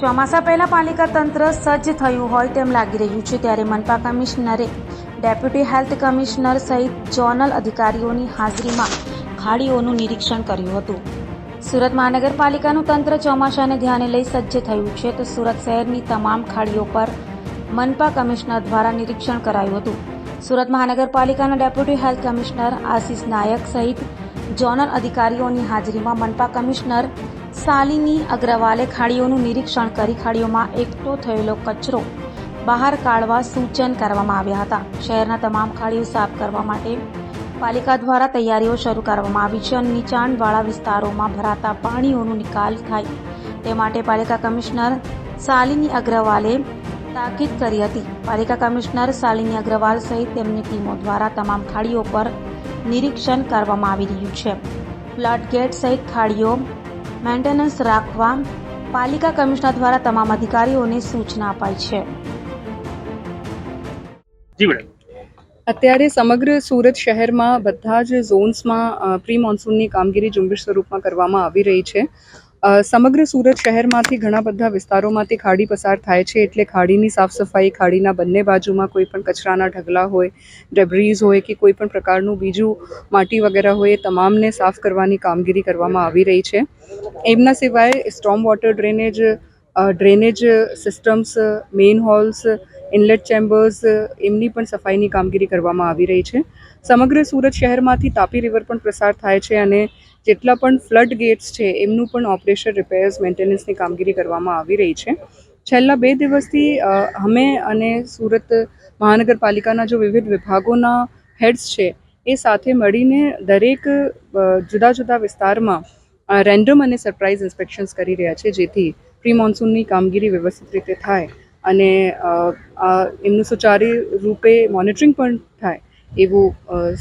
ચોમાસા પહેલાં પાલિકા તંત્ર સજ્જ થયું હોય તેમ લાગી રહ્યું છે ત્યારે મનપા કમિશનરે ડેપ્યુટી હેલ્થ કમિશનર સહિત ઝોનલ અધિકારીઓની હાજરીમાં ખાડીઓનું નિરીક્ષણ કર્યું હતું. સુરત મહાનગરપાલિકાનું તંત્ર ચોમાસાને ધ્યાને લઈ સજ્જ થયું છે તો સુરત શહેરની તમામ ખાડીઓ પર મનપા કમિશનર દ્વારા નિરીક્ષણ કરાયું હતું. સુરત મહાનગરપાલિકાના deputy health commissioner Ashish Nayak સહિત ઝોનલ અધિકારીઓની હાજરીમાં મનપા કમિશનર શાલિની અગ્રવાલે ખાડીઓનું નિરીક્ષણ કરી ખાડીઓમાં એકઠો થયેલો કચરો બહાર કાઢવા સૂચન કરવામાં આવ્યા હતા. શહેરના તમામ ખાડીઓ સાફ કરવા માટે પાલિકા દ્વારા તૈયારીઓ શરૂ કરવામાં આવી છે અને નીચાણવાળા વિસ્તારોમાં ભરાતા પાણીઓનો નિકાલ થાય તે માટે પાલિકા કમિશનર શાલિની અગ્રવાલે તાકીદ કરી હતી. પાલિકા કમિશનર શાલિની અગ્રવાલ સહિત તેમની ટીમો દ્વારા તમામ ખાડીઓ પર નિરીક્ષણ કરવામાં આવી રહ્યું છે. ફ્લડ ગેટ સહિત ખાડીઓ મેન્ટેનન્સ રાખવા પાલિકા કમિશનર દ્વારા તમામ અધિકારીઓને સૂચના અપાઈ છે. જી મેડમ અત્યારે સમગ્ર સુરત શહેરમાં બધા જ ઝોન્સમાં પ્રી મોન્સૂનની કામગીરી ઝુંબેશ સ્વરૂપમાં કરવામાં આવી રહી છે. સમગ્ર સુરત શહેરમાંથી ઘણા બધા વિસ્તારોમાંથી ખાડી પસાર થાય છે એટલે ખાડીની સાફ સફાઈ, ખાડીના બંને બાજુમાં કોઈ પણ કચરાના ઢગલા હોય, ડેબ્રીઝ હોય કે કોઈ પણ પ્રકારનું બીજું માટી વગેરે હોય એ તમામને સાફ કરવાની કામગીરી કરવામાં આવી રહી છે. એમના સિવાય storm water drainage drainage systems manholes inlet chambers, એમની પણ સફાઈની કામગીરી કરવામાં આવી રહી છે. સમગ્ર સુરત શહેરમાંથી તાપી રિવર પણ પ્રસાર થાય છે અને જેટલા પણ ફ્લડ ગેટ્સ છે, એમનું પણ ઓપરેશન, રિપેર્સ, મેન્ટેનન્સની કામગીરી કરવામાં આવી રહી છે. છેલ્લા બે દિવસથી અમે અને સુરત મહાનગરપાલિકાના જો વિવિધ વિભાગોના હેડ્સ છે, એ સાથે મળીને દરેક જુદા જુદા વિસ્તારમાં રેન્ડમ અને સરપ્રાઇઝ ઇન્સ્પેક્શન્સ કરી રહ્યા છે, જેથી પ્રી મોન્સૂનની કામગીરી વ્યવસ્થિત રીતે થાય. અને એમનું સુચાਰੂ રૂપે મોનિટરિંગ પણ થાય એવું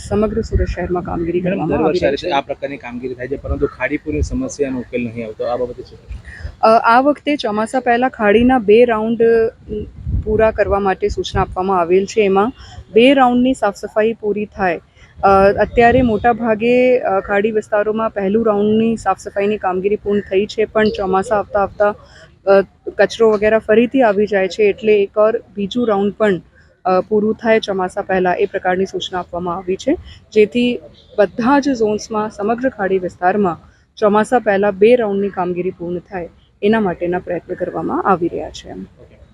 સમગ્ર સુરત શહેરમાં કામગીરી કરવામાં આવી રહી છે. આ પ્રકારની કામગીરી થાય છે પરંતુ ખાડીપુરની સમસ્યાનો ઉકેલ નહીં આવતો. આ બાબતે શું આ વખતે ચોમાસા પહેલાં ખાડીના બે રાઉન્ડ પૂરા કરવા માટે સૂચના આપવામાં આવેલ છે. એમાં બે રાઉન્ડની સાફ સફાઈ પૂરી થાય. અત્યારે મોટા ભાગે ખાડી વિસ્તારોમાં પહેલું રાઉન્ડની સાફ સફાઈની કામગીરી પૂર્ણ થઈ છે પણ ચોમાસા આવતા આવતા કચરો વગેરે ફરીથી આવી જાય છે એટલે એક ઓર બીજું રાઉન્ડ પણ પૂરું થાય ચોમાસા પહેલાં એ પ્રકારની સૂચના આપવામાં આવી છે. જેથી બધા જ ઝોન્સમાં સમગ્ર ખાડી વિસ્તારમાં ચોમાસા પહેલાં બે રાઉન્ડની કામગીરી પૂર્ણ થાય એના માટેના પ્રયત્ન કરવામાં આવી રહ્યા છે. ઓકે